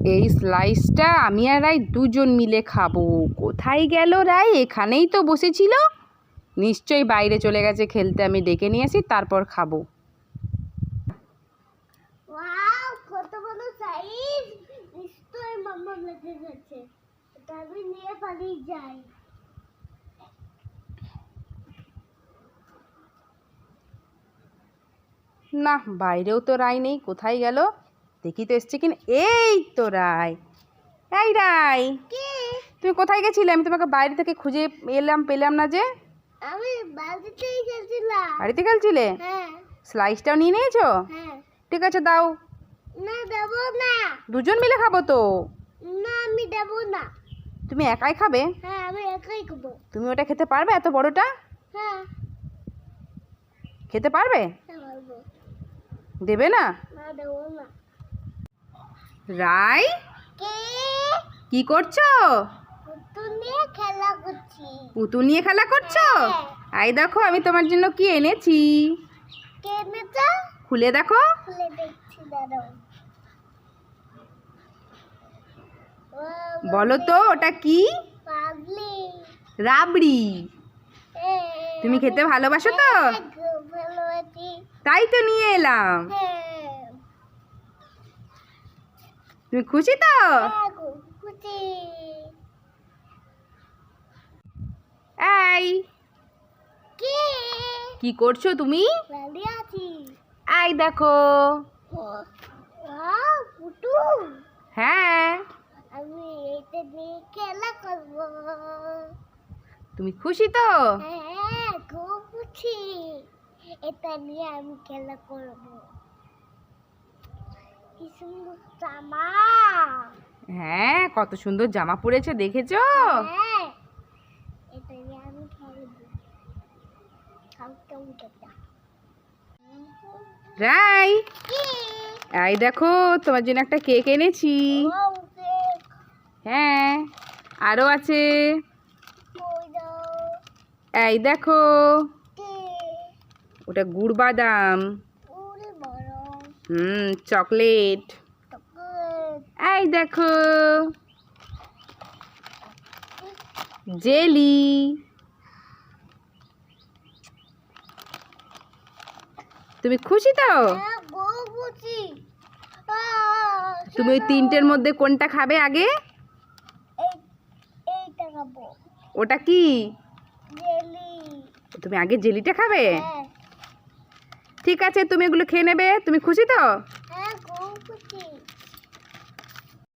এই স্লাইসটা আমি আর রাই দুজন মিলে খাব। কোথায় গেল রাই এখানেই তো বসেছিল। নিশ্চয়ই বাইরে চলে গেছে খেলতে আমি ডেকে নিয়ে আসি তারপর খাব। না বাইরেও তো রায় নেই কোথায় গেল? দেখি তো এসছে কিনা। এই তো রাই। এই কি? তুমি কোথায় গেছিলে? আমি তোমাকে বাইরে থেকে খুঁজে এলাম পেলাম না যে। আমি বাড়িতেই বাড়িতে খেলছিলে হ্যাঁ। স্লাইসটাও নিয়ে নিয়েছো? হ্যাঁ। ঠিক আছে দাও। না দেবো না। দুজন মিলে খাব তো? না আমি দেবো না। তুমি একাই খাবে? হ্যাঁ আমি একাই খাব। তুমি ওটা খেতে পারবে এত বড়টা? হ্যাঁ। খেতে পারবে? হ্যাঁ পারব। দেবে না? না দেবো না। রাই কে? করছ? পুতুল নিয়ে খেলা করছি। করছ? হ্যাঁ। এই দেখো আমি তোমার জন্য কি এনেছি? খুলে দেখো। বলো তো ওটা কি? রাবড়ি। তুমি খেতে ভালোবাসো তো? তাই তো নিয়ে এলাম হ্যাঁ তুমি খুশি তো? হ্যাঁ এই। কি? করছ তুমি? এই দেখো। হ্যাঁ। আমি এটা নিয়ে খেলা করব। তুমি খুশি তো? হ্যাঁ খুব খুশি। এটা নিয়ে আমি খেলা করব। কি সুন্দর জামা। হ্যাঁ কত সুন্দর জামা পরেছে দেখেছ? হ্যাঁ এটা আমি খেলব কালকে উঠেটা রাই এই দেখো তোমার জন্য একটা কেক এনেছি। হ্যাঁ আরও আছে। এই দেখো ওটা গুড় বাদাম হুম চকলেট। এই দেখো। জেলি। তুমি খুশি তো? হ্যাঁ তুমি ওই তিনটের মধ্যে কোনটা খাবে আগে? ওটা কি? তুমি আগে জেলিটা খাবে? হ্যাঁ। ঠিক আছে তুমি এগুলো খেয়ে নেবে তুমি খুশি তো?